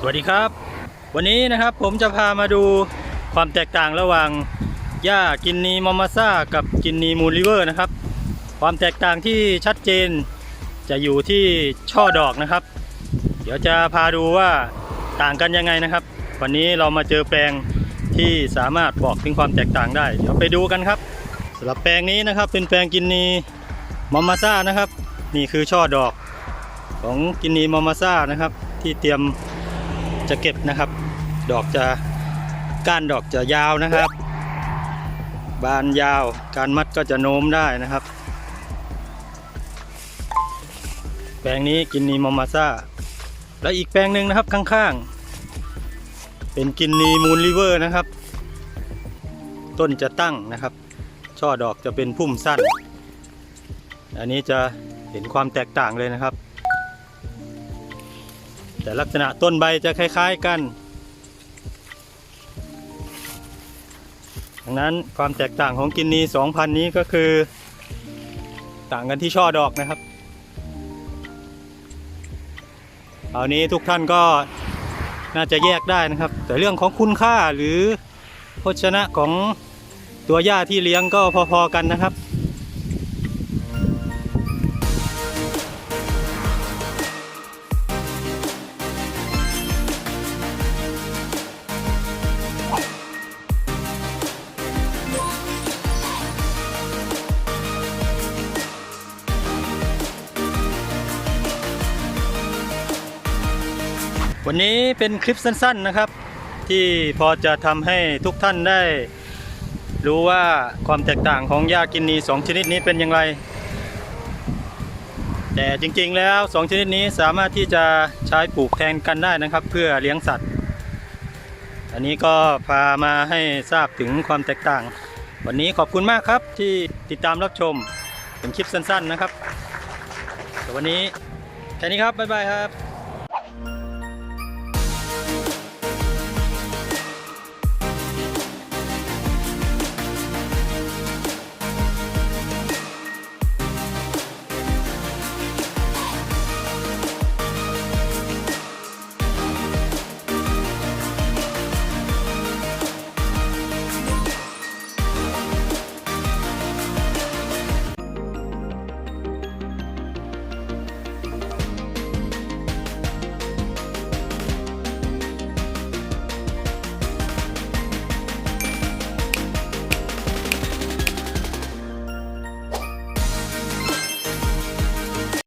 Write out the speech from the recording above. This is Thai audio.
สวัสดีครับ วันนี้นะครับผมจะพามาดูความแตกต่างระหว่างหญ้ากินนีมอมาซ่ากับกินนีมูลริเวอร์นะครับ ความแตกต่างที่ชัดเจนจะอยู่ที่ช่อดอกนะครับ เดี๋ยวจะพาดูว่าต่างกันยังไงนะครับ วันนี้เรามาเจอแปลงที่สามารถบอกถึงความแตกต่างได้ เดี๋ยวไปดูกันครับสำหรับแปลงนี้นะครับเป็นแปลงกินนีมอมาซ่านะครับ นี่คือช่อดอกของกินนีมอมาซ่านะครับ ที่เตรียม จะเก็บนะครับ ดอกจะก้านดอกจะยาวนะครับ บานยาวการมัดก็จะโน้มได้นะครับ แปลงนี้กินนีมอมาซ่า และอีกแปลงหนึ่งนะครับข้างๆ เป็นกินนีมูลริเวอร์นะครับ ต้นจะตั้งนะครับ ช่อดอกจะเป็นพุ่มสั้น อันนี้จะเห็นความแตกต่างเลยนะครับ แต่ลักษณะต้นใบจะคล้าย ๆ กันดังนั้นความแตกต่างของกินนี2,000 นี้ก็คือ ต่างกันที่ช่อดอกนะครับครานี้ทุกท่านก็น่าจะแยกได้นะครับ แต่เรื่องของคุณค่าหรือโภชนะของตัวหญ้าที่เลี้ยงก็พอๆกันนะครับ วันนี้เป็นคลิปสั้นๆนะครับ ที่พอจะทำให้ทุกท่านได้ รู้ว่าความแตกต่างของหญ้ากินนีสองชนิดนี้เป็นอย่างไร แต่จริงๆแล้วสองชนิดนี้สามารถที่จะใช้ปลูกแทนกันได้นะครับ เพื่อเลี้ยงสัตว์ อันนี้ก็พามาให้ทราบถึงความแตกต่าง วันนี้ขอบคุณมากครับที่ติดตามรับชมเป็นคลิปสั้นๆนะครับแต่วันนี้แค่นี้ครับบ๊ายบายครับ